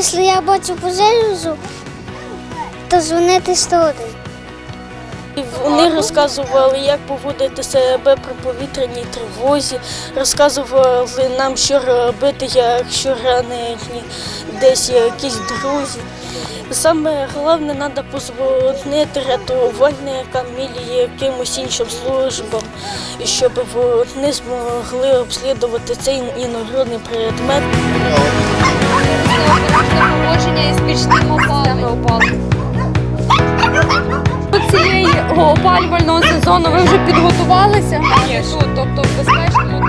якщо я бачу пожежу, то дзвонити 101. Вони розказували, як поводити себе при повітряній тривозі, розказували нам, що робити, якщо ранені десь якісь друзі. Саме головне, треба позвонити рятувальникам і якимось іншим службам, щоб вони змогли обслідувати цей інородний предмет. поводження із пічним опаленням. Цієї опалювального сезону ви вже підготувалися? Тут, тобто в безпечному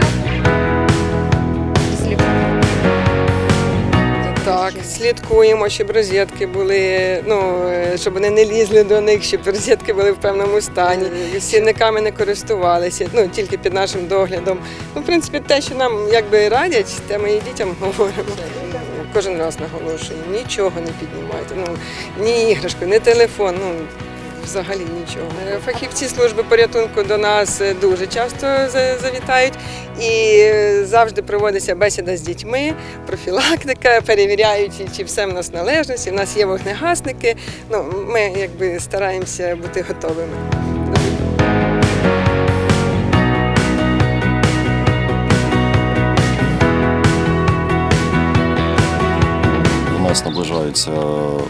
Так, слідкуємо, щоб розетки були, ну е, щоб вони не лізли до них, щоб розетки були в певному стані. Сірниками не користувалися, ну тільки під нашим доглядом. Ну, в принципі, те, що нам якби радять, те ми і дітям говоримо. Кожен раз наголошуємо, нічого не піднімайте. Ну ні іграшку, ні телефон. Ну Взагалі нічого. Е, Фахівці служби порятунку до нас е, дуже часто за- завітають і е, завжди проводиться бесіда з дітьми, профілактика, перевіряючи, чи все в нас належності. У нас є вогнегасники. Ну, ми якби стараємося бути готовими. Нас наближається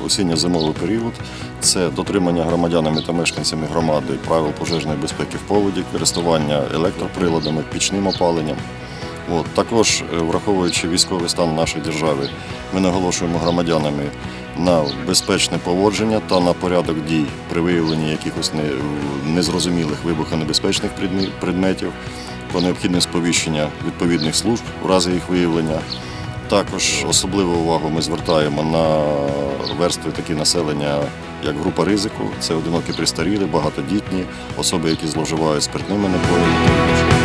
осінньо-зимовий період. Це дотримання громадянами та мешканцями громади правил пожежної безпеки в поводі, користування електроприладами, пічним опаленням. От, також, е, враховуючи військовий стан нашої держави, ми наголошуємо громадянами на безпечне поводження та на порядок дій при виявленні якихось незрозумілих вибухонебезпечних предметів, про необхідне сповіщення відповідних служб у разі їх виявлення. Також особливу увагу ми звертаємо на верстви такі населення, як група ризику. Це одинокі пристарілі, багатодітні, особи, які зловживають спиртними напоями.